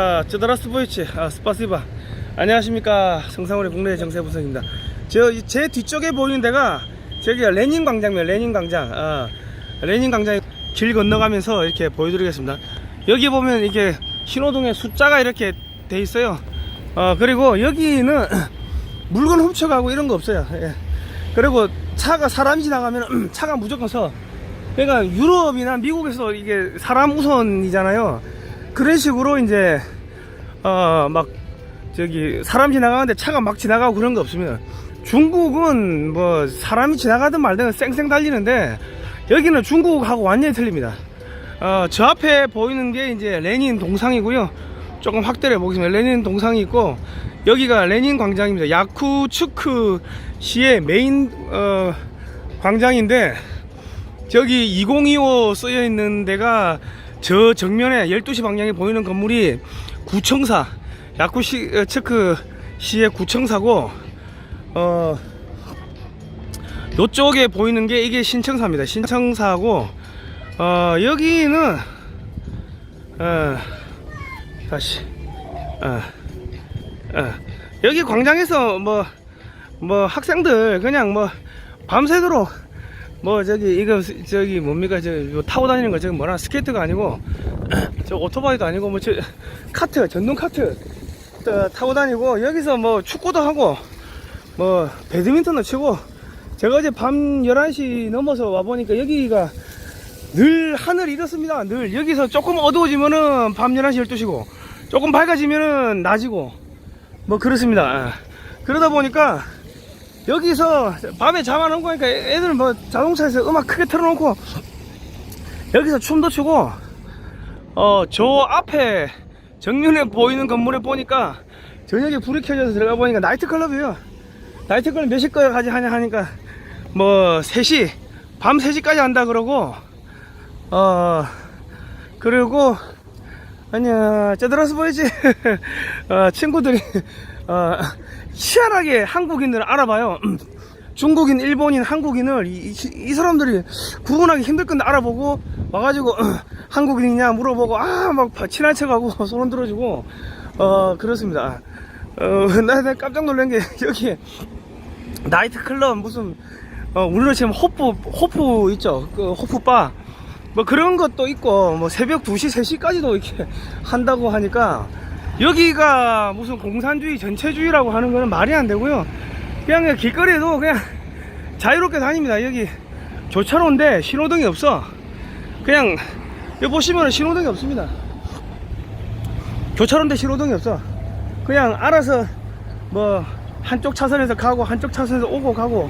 아, 쯔다라스보이치. 아, 스파시바. 안녕하십니까. 성상훈의 국내 정세부선입니다. 저 제 뒤쪽에 보이는 데가 저기가 레닌 광장이에요. 레닌 광장. 아, 레닌 광장 길 건너가면서 이렇게 보여드리겠습니다. 여기 보면 이게 신호등에 숫자가 이렇게 돼 있어요. 어, 그리고 여기는 물건 훔쳐가고 이런 거 없어요. 예. 그리고 차가 사람이 지나가면 차가 무조건 서. 그러니까 유럽이나 미국에서 이게 사람 우선이잖아요. 그런 식으로 이제 어 막 저기 사람 지나가는데 차가 막 지나가고 그런 거 없습니다. 중국은 뭐 사람이 지나가든 말든 쌩쌩 달리는데 여기는 중국하고 완전히 틀립니다. 어 저 앞에 보이는 게 이제 레닌 동상이고요. 조금 확대를 해보겠습니다. 레닌 동상이 있고 여기가 레닌 광장입니다. 야쿠츠크 시의 메인 어 광장인데 저기 2025 쓰여 있는 데가 저 정면에 12시 방향에 보이는 건물이 구청사 야쿠시츠크 시의 구청사고 어 요쪽에 보이는 게 이게 신청사입니다. 신청사고 어 여기는 어 다시 어, 어 여기 광장에서 뭐뭐 학생들 그냥 뭐 밤새도록 뭐 저기 이거 저기 뭡니까? 저 이거 타고 다니는 거 저기 뭐라 스케이트가 아니고 저 오토바이도 아니고 뭐 저 카트 전동 카트 또 타고 다니고 여기서 뭐 축구도 하고 뭐 배드민턴도 치고 제가 어제 밤 11시 넘어서 와 보니까 여기가 늘 하늘이 이렇습니다. 늘. 여기서 조금 어두워지면은 밤 11시 12시고 조금 밝아지면은 낮이고 뭐 그렇습니다. 아, 그러다 보니까 여기서 밤에 잠안 오고 하니까 애들 뭐 자동차에서 음악 크게 틀어놓고 여기서 춤도 추고 어 저 앞에 정면에 보이는 건물에 보니까 저녁에 불이 켜져서 들어가 보니까 나이트클럽이에요. 나이트클럽 몇 시까지 하냐 하니까 뭐 3시 밤 3시까지 한다 그러고 어 그리고 아니야 쩌들어서 보이지? 어, 친구들이 어, 희한하게 한국인을 알아봐요. 중국인 일본인 한국인을 이, 이- 이 사람들이 구분하기 힘들 건데 알아보고 와가지고 한국인이냐 물어보고 아 막 친한 척하고 손 들어주고 어 그렇습니다. 어나 나 깜짝 놀란 게 여기 나이트클럽 무슨 어, 우리로 치면 호프 호프 있죠? 그 호프바. 뭐 그런 것도 있고 뭐 새벽 2시 3시까지도 이렇게 한다고 하니까 여기가 무슨 공산주의 전체주의라고 하는 거는 말이 안 되고요. 그냥, 그냥 길거리에도 그냥 자유롭게 다닙니다. 여기 조차로인데 신호등이 없어. 그냥 여기 보시면 신호등이 없습니다. 교차로인데 신호등이 없어. 그냥 알아서 뭐 한쪽 차선에서 가고 한쪽 차선에서 오고 가고.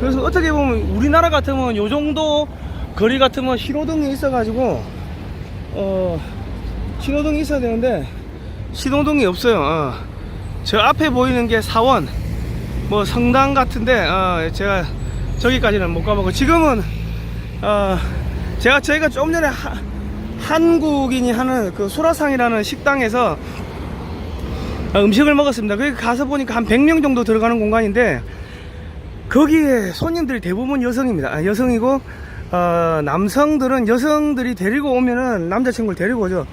그래서 어떻게 보면 우리나라 같으면 요 정도 거리 같으면 신호등이 있어 가지고 어 신호등이 있어야 되는데 신호등이 없어요 어. 저 앞에 보이는 게 사원 뭐 성당 같은데 어 제가 저기까지는 못 가보고 지금은 어 제가 저희가 좀 전에 하- 한국인이 하는 그 소라상이라는 식당에서 어, 음식을 먹었습니다. 거기 가서 보니까 한 100명 정도 들어가는 공간인데 거기에 손님들이 대부분 여성입니다. 아, 여성이고 어, 남성들은 여성들이 데리고 오면은 남자친구를 데리고 오죠.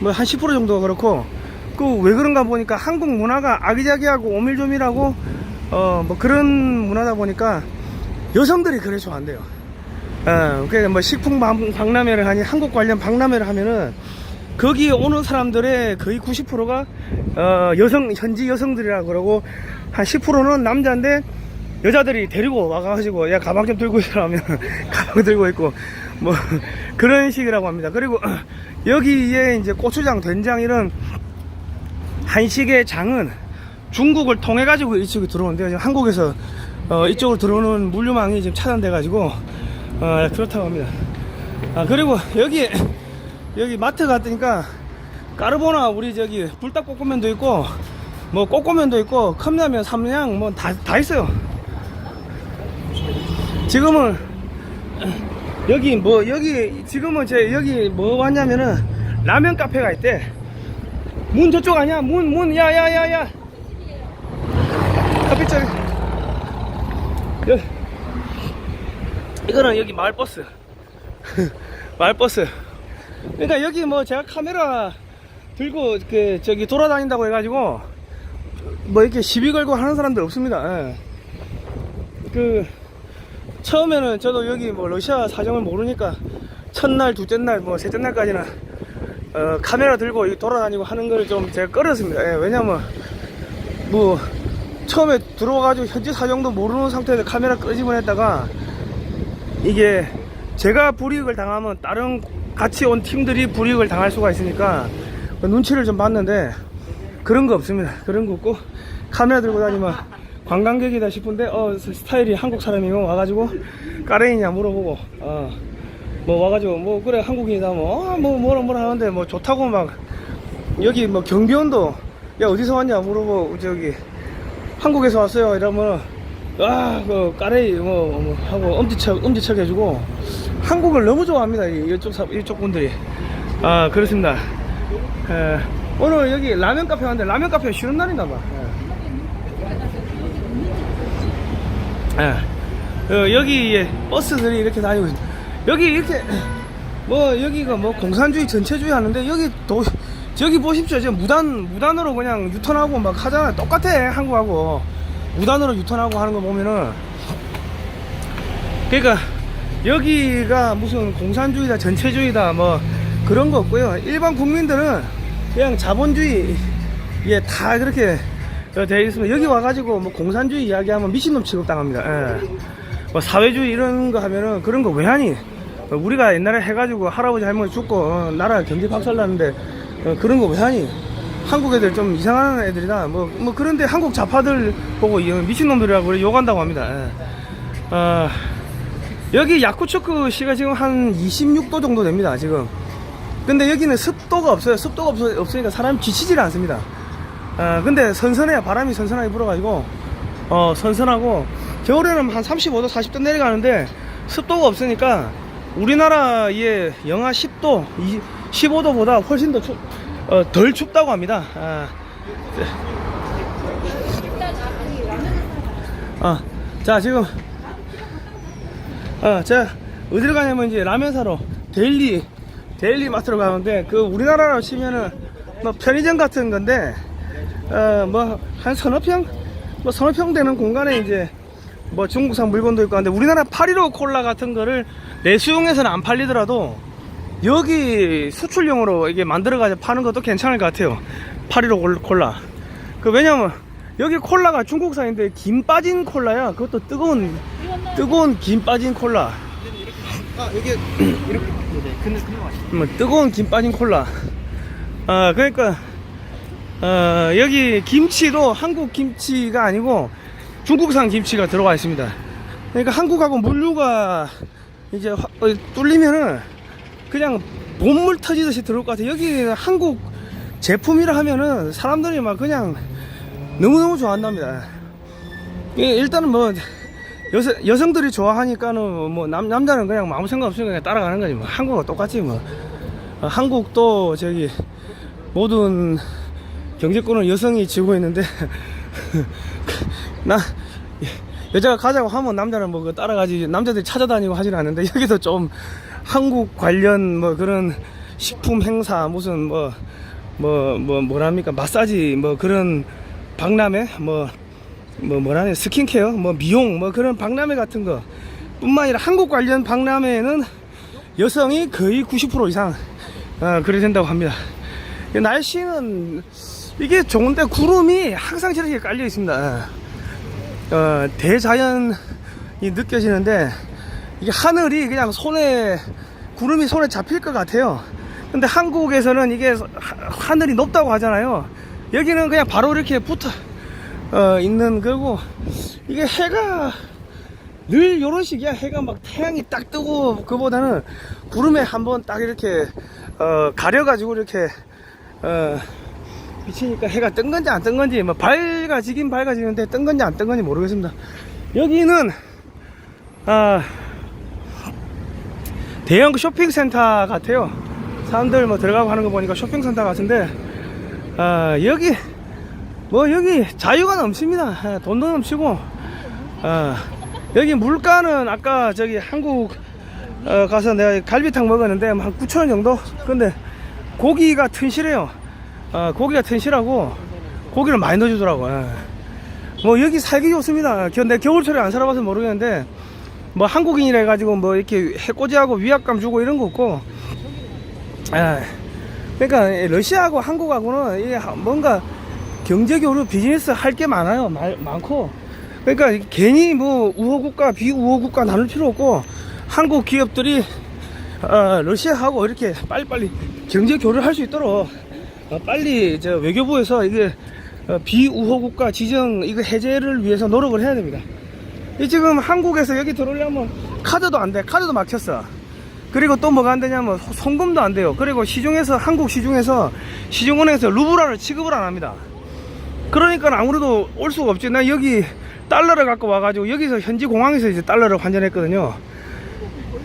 뭐 한 10% 정도가 그렇고 그 왜 그런가 보니까 한국 문화가 아기자기하고 오밀조밀하고 어 뭐 그런 문화다 보니까 여성들이 그래 좋아한대요. 어, 그러니까 뭐 식품 박- 박람회를 하니 한국 관련 박람회를 하면은 거기 오는 사람들의 거의 90%가 어, 여성 현지 여성들이라 그러고 한 10%는 남자인데 여자들이 데리고 와가지고 야 가방 좀 들고 있으라면 가방 들고 있고 뭐 그런 식이라고 합니다. 그리고 여기에 이제 고추장, 된장 이런 한식의 장은 중국을 통해 가지고 이쪽에 들어오는데요. 지금 한국에서 어, 이쪽으로 들어오는 물류망이 지금 차단돼 가지고 어, 그렇다고 합니다. 아 그리고 여기 여기 마트 갔더니까 까르보나 우리 저기 불닭볶음면도 있고 뭐 꼬꼬면도 있고 컵라면 삼양 뭐 다 다 있어요. 지금은 여기 뭐 여기 지금은 제 여기 뭐 왔냐면은 라면 카페가 있대. 문 저쪽 아니야? 문 문 야 야 야 야. 커피숍. 여 이거는 여기 마을버스. 마을버스. 그러니까 여기 뭐 제가 카메라 들고 그 저기 돌아다닌다고 해가지고 뭐 이렇게 시비 걸고 하는 사람들 없습니다. 예. 그 처음에는 저도 여기 뭐 러시아 사정을 모르니까 첫날, 둘째 날, 뭐 셋째 날까지는 어, 카메라 들고 이 돌아다니고 하는 걸 좀 제가 꺼렸습니다. 예, 왜냐면 뭐 처음에 들어와가지고 현지 사정도 모르는 상태에서 카메라 끄집어 냈다가 이게 제가 불이익을 당하면 다른 같이 온 팀들이 불이익을 당할 수가 있으니까 그 눈치를 좀 봤는데 그런 거 없습니다. 그런 거 없고 카메라 들고 다니면 관광객이다 싶은데 어 스타일이 한국 사람이고 와가지고 까레이냐 물어보고 어 뭐 와가지고 뭐 그래 한국인이다 뭐뭐 뭐라 뭐라 하는데 뭐 좋다고 막. 여기 뭐 경비원도 야 어디서 왔냐 물어보고 저기 한국에서 왔어요 이러면 아그 까레이 뭐, 뭐 하고 엄지척 엄지척 해주고 한국을 너무 좋아합니다 이- 이쪽 사, 이쪽 분들이. 아 그렇습니다. 에, 오늘 여기 라면 카페 왔는데 라면 카페 쉬는 날인가 봐. 예. 어, 여기 예, 버스들이 이렇게 다니고 있- 여기 이렇게 뭐 여기가 뭐 공산주의 전체주의 하는데 여기 도 저기 보십시오. 지금 무단 무단으로 그냥 유턴하고 막 하잖아요 똑같아 한국하고. 무단으로 유턴하고 하는 거 보면은. 그러니까 여기가 무슨 공산주의다 전체주의다 뭐 그런 거 없고요. 일반 국민들은 그냥 자본주의 예다 그렇게 어, 되어 있으면 여기 와가지고 뭐 공산주의 이야기하면 미친놈 취급당합니다. 예. 뭐 사회주의 이런 거 하면은 그런 거 왜 하니? 어, 우리가 옛날에 해가지고 할아버지 할머니 죽고 어, 나라 경제 박살났는데 어, 그런 거 왜 하니? 한국 애들 좀 이상한 애들이다 뭐, 뭐 그런데 한국 좌파들 보고 이 미친놈들이라고 욕한다고 합니다. 예. 어, 여기 야쿠츠크 시가 지금 한 26도 정도 됩니다 지금. 근데 여기는 습도가 없어요. 습도가 없어, 없으니까 사람이 지치질 않습니다. 아 근데 선선해요. 바람이 선선하게 불어가지고. 어 선선하고. 겨울에는 한 35도 40도 내려가는데 습도가 없으니까 우리나라의 영하 10도 15도보다 훨씬 더 춥, 어, 덜 춥다고 합니다. 아, 아, 자 지금 어, 제가 어디로 가냐면 이제 라면 사러 데일리 데일리 마트로 가는데 그 우리나라로 치면은 뭐 편의점 같은 건데 어뭐 한 서너 평? 뭐 서너 평 되는 공간에 이제 뭐 중국산 물건도 있고 한데 우리나라 815 콜라 같은 거를 내수용해서는 안 팔리더라도 여기 수출용으로 이게 만들어 가지고 파는 것도 괜찮을 것 같아요. 815 콜라. 그 왜냐면 여기 콜라가 중국산인데 김 빠진 콜라야. 그것도 뜨거운 뜨거운 김 빠진 콜라. 아 이렇게 네 근데 뭐 뜨거운 김 빠진 콜라. 아 그러니까 어, 여기 김치도 한국 김치가 아니고 중국산 김치가 들어가 있습니다. 그러니까 한국하고 물류가 이제 화- 어, 뚫리면은 그냥 본물 터지듯이 들어올 것 같아요. 여기 한국 제품이라 하면은 사람들이 막 그냥 너무너무 좋아한답니다. 예, 일단은 뭐 여성, 여성들이 좋아하니까는 뭐 남, 남자는 그냥 아무 생각 없이 그냥 따라가는 거지 뭐 한국과 똑같지 뭐 어, 한국도 저기 모든 경제권을 여성이 쥐고 있는데 나 여자가 가자고 하면 남자는 뭐 그거 따라가지 남자들이 찾아다니고 하지는 않는데 여기도 좀 한국 관련 뭐 그런 식품 행사 무슨 뭐 뭐 뭐 뭐 랍니까? 마사지 뭐 그런 박람회? 뭐뭐 뭐라네? 스킨케어? 뭐 미용? 뭐 그런 박람회 같은 거. 뿐만 아니라 한국 관련 박람회에는 여성이 거의 90% 이상 어, 그래 된다고 합니다. 이 날씨는 이게 좋은데 구름이 항상 저렇게 깔려 있습니다. 어, 대자연이 느껴지는데 이게 하늘이 그냥 손에 구름이 손에 잡힐 것 같아요. 근데 한국에서는 이게 하- 하늘이 높다고 하잖아요. 여기는 그냥 바로 이렇게 붙어 어, 있는 거고 이게 해가 늘 요런 식이야. 해가 막 태양이 딱 뜨고 그보다는 구름에 한번 딱 이렇게 어, 가려가지고 이렇게 어, 비치니까 해가 뜬 건지 안 뜬 건지 뭐 밝아지긴 밝아지는데 뜬 건지 안 뜬 건지 모르겠습니다 여기는 아 대형 쇼핑센터 같아요 사람들 뭐 들어가고 하는 거 보니까 쇼핑센터 같은데 아 여기 뭐 여기 자유가 넘칩니다. 아, 돈도 넘치고 아, 여기 물가는 아까 저기 한국 어, 가서 내가 갈비탕 먹었는데 한 9천 원 정도. 근데 고기가 튼실해요. 어, 고기가 튼실하고 고기를 많이 넣어주더라고. 예. 뭐 여기 살기 좋습니다. 겨- 내 겨울철에 안 살아봐서 모르겠는데 뭐 한국인이라 해가지고 뭐 이렇게 해코지하고 위압감 주고 이런 거 없고. 예. 그러니까 러시아하고 한국하고는 뭔가 경제 교류 비즈니스 할 게 많아요. 말- 많고. 그러니까 괜히 뭐 우호국가 비우호국가 나눌 필요 없고 한국 기업들이 어, 러시아하고 이렇게 빨리빨리 경제 교류를 할 수 있도록 어, 빨리 저 외교부에서 이게 어, 비우호국가 지정 이거 해제를 위해서 노력을 해야 됩니다. 이 지금 한국에서 여기 들어오려면 카드도 안 돼. 카드도 막혔어. 그리고 또 뭐가 안 되냐면 소- 송금도 안 돼요. 그리고 시중에서 한국 시중에서 시중은행에서 루블화를 취급을 안 합니다. 그러니까 아무래도 올 수가 없지. 나 여기 달러를 갖고 와가지고 여기서 현지 공항에서 이제 달러를 환전했거든요.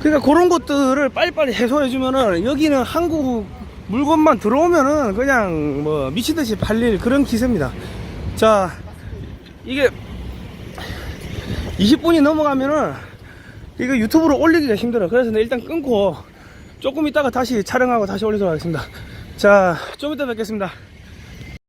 그러니까 그런 것들을 빨리빨리 해소해주면은 여기는 한국 물건만 들어오면은 그냥 뭐 미친듯이 팔릴 그런 기세입니다. 자, 이게 20분이 넘어가면은 이거 유튜브로 올리기가 힘들어. 그래서 내 일단 끊고 조금 있다가 다시 촬영하고 다시 올리도록 하겠습니다. 자, 좀 이따 뵙겠습니다.